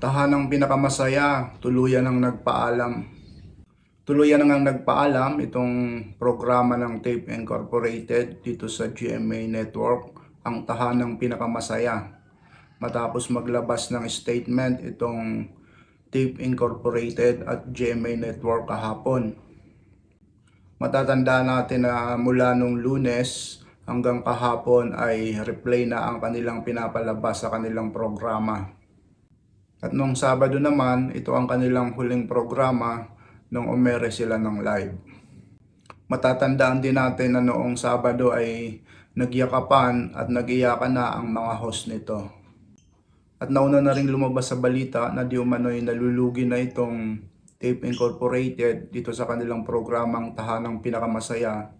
Tahanang pinakamasaya, tuluyan ang nagpaalam. Tuluyan ang nagpaalam itong programa ng Tape Incorporated dito sa GMA Network, ang tahanang pinakamasaya. Matapos maglabas ng statement itong Tape Incorporated at GMA Network kahapon. Matatanda natin na mula nung lunes hanggang kahapon ay replay na ang kanilang pinapalabas sa kanilang programa. At nung Sabado naman, ito ang kanilang huling programa nung umere sila ng live. Matatandaan din natin na noong Sabado ay nagyakapan at nagiyakan na ang mga host nito. At nauna na rin lumabas sa balita na di umano'y nalulugi na itong Tape Incorporated dito sa kanilang programang Tahanang Pinakamasaya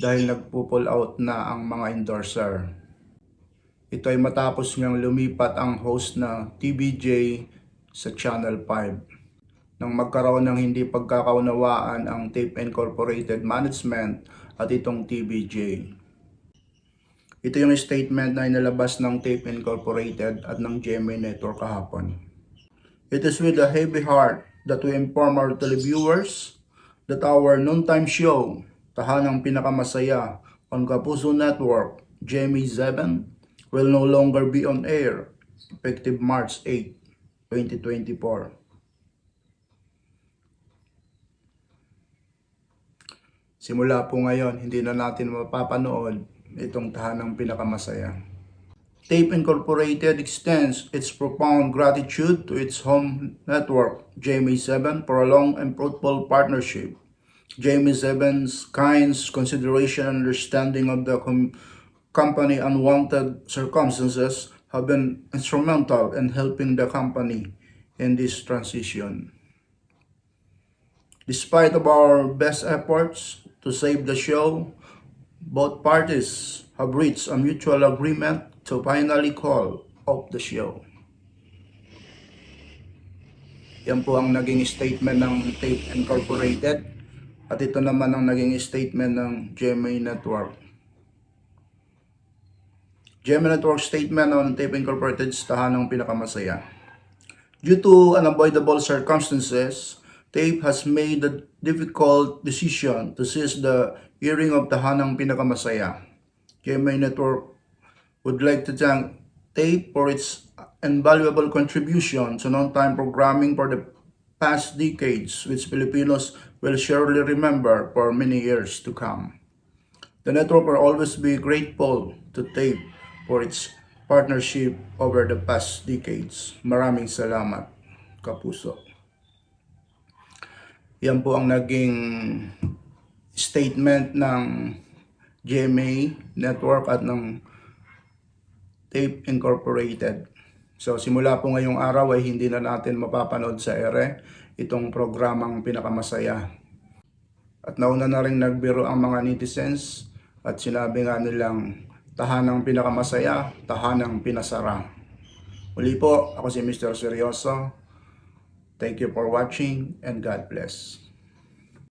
dahil nagpo-pull out na ang mga endorser. Ito ay matapos niyang lumipat ang host na TBJ sa Channel 5 nang magkaroon ng hindi pagkakaunawaan ang Tape Incorporated Management at itong TBJ. Ito yung statement na inalabas ng Tape Incorporated at ng GMA Network kahapon. It is with a heavy heart that we inform our televiewers that our noontime show, Tahanang Pinakamasaya on Kapuso Network, GMA 7, will no longer be on air effective March 8, 2024. Simula po ngayon, hindi na natin mapapanood itong tahanang pinakamasaya. Tape Incorporated extends its profound gratitude to its home network, JMA7, for a long and fruitful partnership. JMA7's kind consideration and understanding of the com- company unwanted circumstances have been instrumental in helping the company in this transition. Despite of our best efforts to save the show, both parties have reached a mutual agreement to finally call off the show. Yan po ang naging statement ng Tape Incorporated at ito naman ang naging statement ng GMA Network. GMA Network statement on Tape Incorporated tahanang pinakamasaya. Due to unavoidable circumstances, Tape has made the difficult decision to cease the airing of Tahanang Pinakamasaya. GMA Network would like to thank Tape for its invaluable contribution to non-time programming for the past decades, which Filipinos will surely remember for many years to come. The network will always be grateful to Tape for its partnership over the past decades. Maraming salamat, Kapuso. Yan po ang naging statement ng GMA Network at ng Tape Incorporated. So simula po ngayong araw ay hindi na natin mapapanood sa ere itong programang pinakamasaya. At nauna na rin nagbiro ang mga netizens at sinabi nga nilang tahanang pinakamasaya, tahanang pinasara. Muli po, ako si Mr. Seryoso. Thank you for watching and God bless.